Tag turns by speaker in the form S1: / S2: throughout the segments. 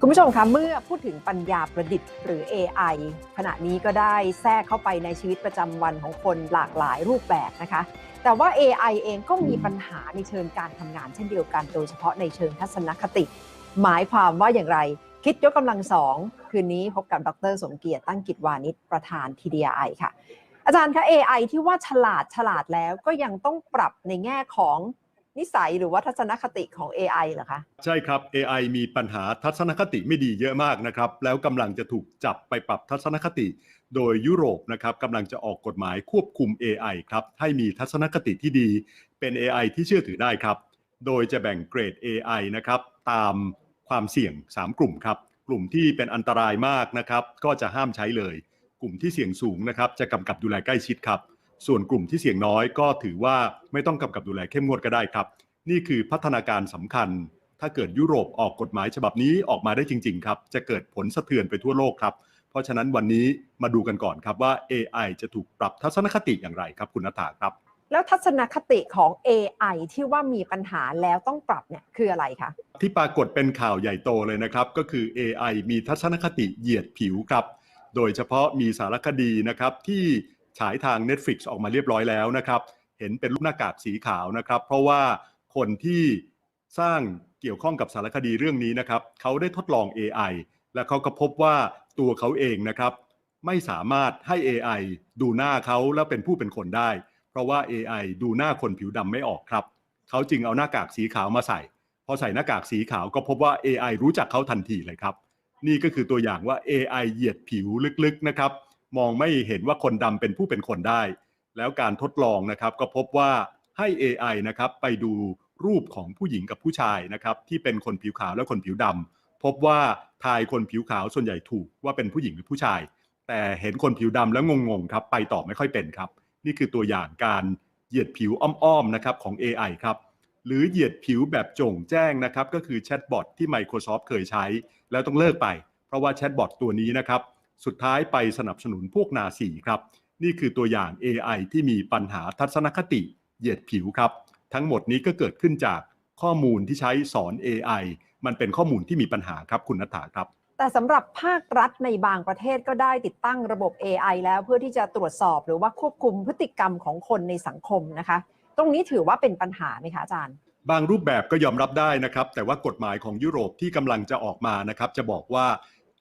S1: คุณผู้ชมคะเมื่อพูดถึงปัญญาประดิษฐ์หรือ AI ขณะนี้ก็ได้แทรกเข้าไปในชีวิตประจำวันของคนหลากหลายรูปแบบนะคะ แต่ว่า AI เองก็มีปัญหาในเชิงการทำงานเช่นเดียวกัน โดยเฉพาะในเชิงทัศนคติ หมายความว่าอย่างไร คิดยกกำลังสองคืนนี้พบกับดร สมเกียรติตั้งกิจวานิชประธาน TDI ค่ะ อาจารย์คะ AI ที่ว่าฉลาดฉลาดแล้วก็ยังต้องปรับในแง่ของ นิสัยหรือว่าทัศนคติของ AI เหรอคะ
S2: ใช่ครับ AI มีปัญหาทัศนคติไม่ดีเยอะมากนะครับ แล้วกำลังจะถูกจับไปปรับทัศนคติ โดยยุโรปนะครับกำลังจะออกกฎหมายควบคุม AI ครับให้มีทัศนคติที่ดี เป็น AI ที่เชื่อถือได้ครับ โดยจะแบ่งเกรด AI นะครับตามความเสี่ยง 3 กลุ่มครับ กลุ่มที่เป็นอันตรายมากนะครับ ก็จะห้ามใช้เลย กลุ่มที่เสี่ยงสูงนะครับ จะกำกับดูแลใกล้ชิดครับ ส่วนกลุ่มที่เสี่ยงน้อยก็ถือว่าไม่ต้องกำกับดูแลเข้มงวดก็ได้ครับ นี่คือพัฒนาการสำคัญ ถ้าเกิดยุโรปออกกฎหมายฉบับนี้ออกมาได้จริง ๆ ครับ จะเกิดผลสะเทือนไปทั่วโลกครับ เพราะฉะนั้นวันนี้มาดูกันก่อนครับว่า AI จะถูกปรับทัศนคติอย่างไรครับ คุณนัฐาครับ
S1: แล้วทัศนคติของ AI ที่ว่ามีปัญหาแล้วต้องปรับเนี่ยคืออะไรคะ
S2: ที่ปรากฏเป็นข่าวใหญ่โตเลยนะครับก็คือ AI มีทัศนคติเหยียดผิวครับ โดยเฉพาะมีสารคดีนะครับที่ ฉายทาง Netflix ออกมาเรียบร้อยแล้วนะครับ เห็นเป็นรูปหน้ากากสีขาวนะครับ เพราะว่าคนที่สร้างเกี่ยวข้องกับสารคดีเรื่องนี้นะครับเขาได้ทดลอง AI และเขาก็พบว่าตัวเขาเองนะครับ ไม่สามารถให้ AI ดูหน้าเขาแล้วเป็นผู้เป็นคนได้ เพราะว่า AI ดูหน้าคนผิวดำไม่ออกครับเขาจึงเอาหน้ากากสีขาวมาใส่พอใส่หน้ากากสีขาวก็พบว่า AI รู้จักเขาทันทีเลยครับ นี่ก็คือตัวอย่างว่า AI เหยียดผิวลึกๆนะครับ มองไม่เห็นว่าคนดำเป็นผู้เป็นคนได้ แล้วการทดลองนะครับก็พบว่าให้ AI นะครับไปดูรูปของผู้หญิงกับผู้ชายนะครับที่เป็นคนผิวขาวและคนผิวดำพบว่าทายคนผิวขาวส่วนใหญ่ถูกว่าเป็นผู้หญิงหรือผู้ชาย แต่เห็นคนผิวดำแล้วงงๆครับไปต่อไม่ค่อยเป็นครับ นี่คือตัวอย่างการเหยียดผิวอ้อมๆนะครับของ AI ครับหรือเหยียดผิวแบบโจ่งแจ้งนะครับก็คือแชทบอทที่ Microsoft เคยใช้ แล้วต้องเลิกไป เพราะว่าแชทบอทตัวนี้นะครับ สุดท้ายไปสนับสนุนพวกนาซีครับ นี่คือตัวอย่าง AI ที่มีปัญหาทัศนคติเหยียดผิวครับ ทั้งหมดนี้ก็เกิดขึ้นจากข้อมูลที่ใช้สอน AI มันเป็นข้อมูลที่มีปัญหาครับคุณนัฐาครับ
S1: แต่สำหรับภาครัฐในบางประเทศก็ได้ติดตั้งระบบ AI แล้วเพื่อที่จะตรวจสอบหรือว่าควบคุมพฤติกรรมของคนในสังคมนะคะ ตรงนี้ถือว่าเป็นปัญหาไหมคะอาจารย์
S2: บางรูปแบบก็ยอมรับได้นะครับ แต่ว่ากฎหมายของยุโรปที่กำลังจะออกมานะครับ จะบอกว่า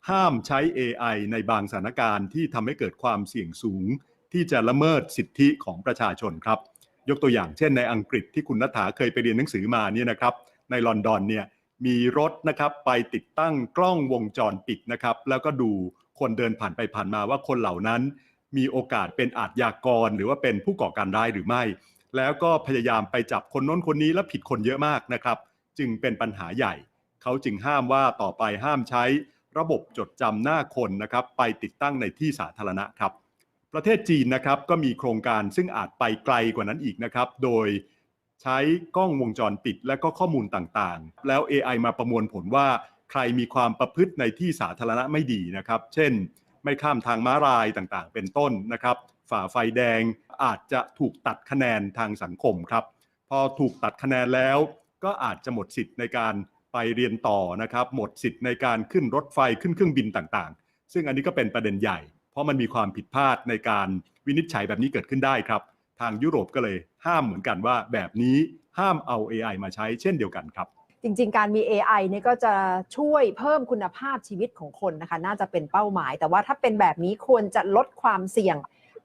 S2: ห้ามใช้ AI ในบางสถานการณ์ที่ทำให้เกิดความเสี่ยงสูง ที่จะละเมิดสิทธิของประชาชนครับ ยกตัวอย่างเช่นในอังกฤษที่คุณนัฐาเคยไปเรียนหนังสือมาเนี่ยนะครับ ในลอนดอนเนี่ยมีรถนะครับไปติดตั้งกล้องวงจรปิดนะครับแล้วก็ดูคนเดินผ่านไปผ่านมาว่าคนเหล่านั้น มีโอกาสเป็นอาชญากร หรือว่าเป็นผู้ก่อการร้ายหรือไม่ แล้วก็พยายามไปจับคนน้นคนนี้แล้วผิดคนเยอะมากนะครับ จึงเป็นปัญหาใหญ่ เขาจึงห้ามว่าต่อไปห้ามใช้ ระบบจดจำหน้าคนนะครับไปติดตั้งในที่สาธารณะครับ ประเทศจีนนะครับก็มีโครงการซึ่งอาจไปไกลกว่านั้นอีกนะครับ โดยใช้กล้องวงจรปิดและก็ข้อมูลต่างๆ แล้ว AI มาประมวลผลว่าใครมีความประพฤติในที่สาธารณะไม่ดีนะครับ เช่น ไม่ข้ามทางม้าลายต่างๆ เป็นต้นนะครับ ฝ่าไฟแดงอาจจะถูกตัดคะแนนทางสังคมครับ พอถูกตัดคะแนนแล้ว ก็อาจจะหมดสิทธิ์ในการ ไปเรียนต่อนะครับหมดสิทธิ์ในการขึ้นรถไฟขึ้นเครื่องบินต่างๆ ซึ่งอันนี้ก็เป็นประเด็นใหญ่ เพราะมันมีความผิดพลาดในการวินิจฉัยแบบนี้เกิดขึ้นได้ครับ ทางยุโรปก็เลยห้ามเหมือนกันว่าแบบนี้ห้ามเอา AI มาใช้เช่นเดียวกันครับ
S1: จริงๆ การมี AI เนี่ยก็จะช่วยเพิ่มคุณภาพชีวิตของคนนะคะ น่าจะเป็นเป้าหมาย แต่ว่าถ้าเป็นแบบนี้ควรจะลดความเสี่ยง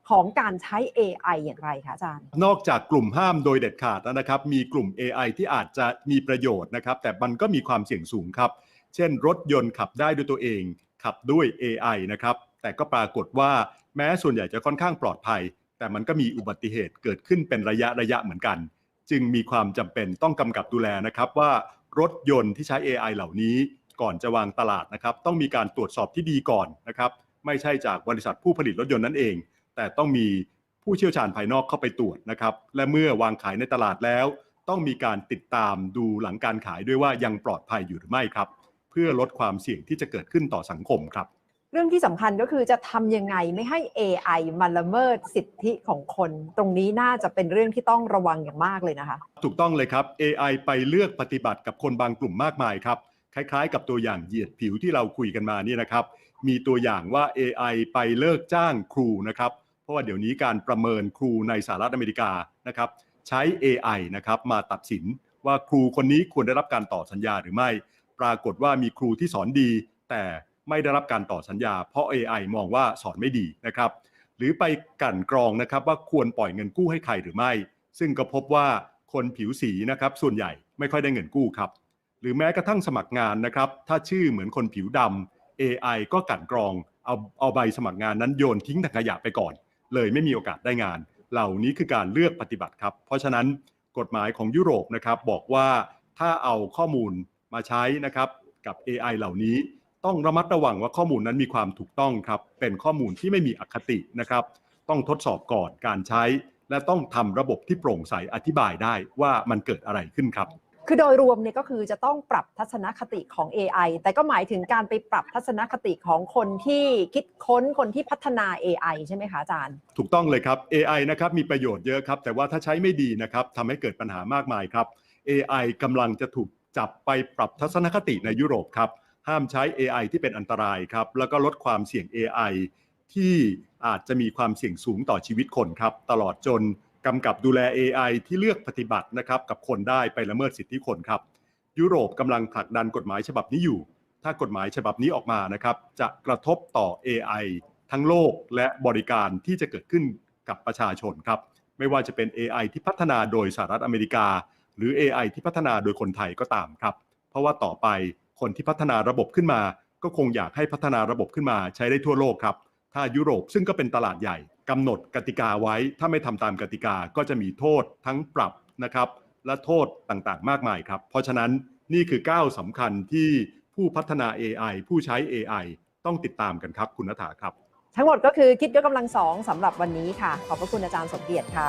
S1: ของการใช้ AI อย่างไรคะอาจารย์
S2: นอกจากกลุ่มห้ามโดยเด็ดขาดแล้วนะครับ มีกลุ่ม AI ที่อาจจะมีประโยชน์นะครับ แต่มันก็มีความเสี่ยงสูงครับ เช่น รถยนต์ขับได้ด้วยตัวเอง ขับด้วย AI นะครับ แต่ก็ปรากฏว่าแม้ส่วนใหญ่จะค่อนข้างปลอดภัย แต่มันก็มีอุบัติเหตุเกิดขึ้นเป็นระยะระยะเหมือนกัน จึงมีความจำเป็นต้องกำกับดูแลนะครับว่ารถยนต์ที่ใช้ AI เหล่านี้ก่อนจะวางตลาดนะครับ ต้องมีการตรวจสอบที่ดีก่อนนะครับ ไม่ใช่จากบริษัทผู้ผลิตรถยนต์นั่นเอง แต่ต้องมีผู้เชี่ยวชาญภายนอกเข้าไปตรวจนะครับ และเมื่อวางขายในตลาดแล้ว ต้องมีการติดตามดูหลังการขายด้วยว่ายังปลอดภัยอยู่หรือไม่ครับ เพื่อลดความเสี่ยงที่จะเกิดขึ้นต่อสังคมครับ
S1: เรื่องที่สำคัญก็คือจะทำยังไงไม่ให้ AI มาละเมิดสิทธิของคน ตรงนี้น่าจะเป็นเรื่องที่ต้องระวังอย่างมากเลยนะคะ
S2: ถูกต้องเลยครับ AI ไปเลือกปฏิบัติกับคนบางกลุ่มมากมายครับคล้ายๆ กับตัวอย่างเหยียดผิวที่เราคุยกันมานี่นะครับ มีตัวอย่างว่า AI ไปเลิกจ้างครูนะครับเพ ราะว่าเดี๋ยวนี้การประเมินครูในสหรัฐอเมริกานะครับใช้ AI นะครับมาตัดสินว่าครูคนนี้ควรได้รับการต่อสัญญาหรือไม่ ปรากฏว่ามีครูที่สอนดี แต่ไม่ได้รับการต่อสัญญา เพราะ AI มองว่าสอนไม่ดีนะครับหรือไปกั่นกรองนะครับว่าควรปล่อยเงินกู้ให้ใครหรือไม่ ซึ่งก็พบว่าคนผิวสีนะครับส่วนใหญ่ไม่ค่อยได้เงินกู้ครับหรือแม้กระทั่งสมัครงานนะครับถ้าชื่อเหมือนคนผิวดำ AI ก็กั่นกรองเอาเอาใบสมัครงานนั้นโยนทิ้งถังขยะไปก่อน เลยไม่มีโอกาสได้งาน เหล่านี้คือการเลือกปฏิบัติครับ เพราะฉะนั้นกฎหมายของยุโรปนะครับบอกว่าถ้าเอาข้อมูลมาใช้นะครับกับ AI เหล่านี้ต้องระมัดระวังว่าข้อมูลนั้นมีความถูกต้องครับ เป็นข้อมูลที่ไม่มีอคตินะครับ ต้องทดสอบก่อนการใช้ และต้องทำระบบที่โปร่งใสอธิบายได้ว่ามันเกิดอะไรขึ้นครับ
S1: คือโดยรวมเนี่ยก็คือจะต้องปรับทัศนคติของ AI แต่ก็หมายถึงการไปปรับทัศนคติของคนที่คิดค้นคนที่พัฒนา AI ใช่ไหมคะอาจารย์
S2: ถูกต้องเลยครับ AI นะครับมีประโยชน์เยอะครับ แต่ว่าถ้าใช้ไม่ดีนะครับทำให้เกิดปัญหามากมายครับ AI กำลังจะถูกจับไปปรับทัศนคติในยุโรปครับ ห้ามใช้ AI ที่เป็นอันตรายครับ แล้วก็ลดความเสี่ยง AI ที่อาจจะมีความเสี่ยงสูงต่อชีวิตคนครับ ตลอดจน กำกับดูแล AI ที่เลือกปฏิบัตินะครับกับคนได้ไปละเมิดสิทธิคนครับ ยุโรปกำลังผลักดันกฎหมายฉบับนี้อยู่ ถ้ากฎหมายฉบับนี้ออกมานะครับ จะกระทบต่อ AI ทั้งโลกและบริการที่จะเกิดขึ้นกับประชาชนครับ ไม่ว่าจะเป็น AI ที่พัฒนาโดยสหรัฐอเมริกา หรือ AI ที่พัฒนาโดยคนไทยก็ตามครับ เพราะว่าต่อไปคนที่พัฒนาระบบขึ้นมา ก็คงอยากให้พัฒนาระบบขึ้นมาใช้ได้ทั่วโลกครับ ถ้ายุโรปซึ่งก็เป็นตลาดใหญ่ กำหนดกติกาไว้ ถ้าไม่ทำตามกติกาก็จะมีโทษทั้งปรับนะครับ และโทษต่างๆ มากมายครับ เพราะฉะนั้นนี่คือก้าวสำคัญที่ผู้พัฒนา AI ผู้ใช้ AI ต้องติดตามกันครับ คุณนัฐาครับ
S1: ทั้งหมดก็คือคิดยกกำลังสองสำหรับวันนี้ค่ะ ขอบพระคุณอาจารย์สมเกียรติค่ะ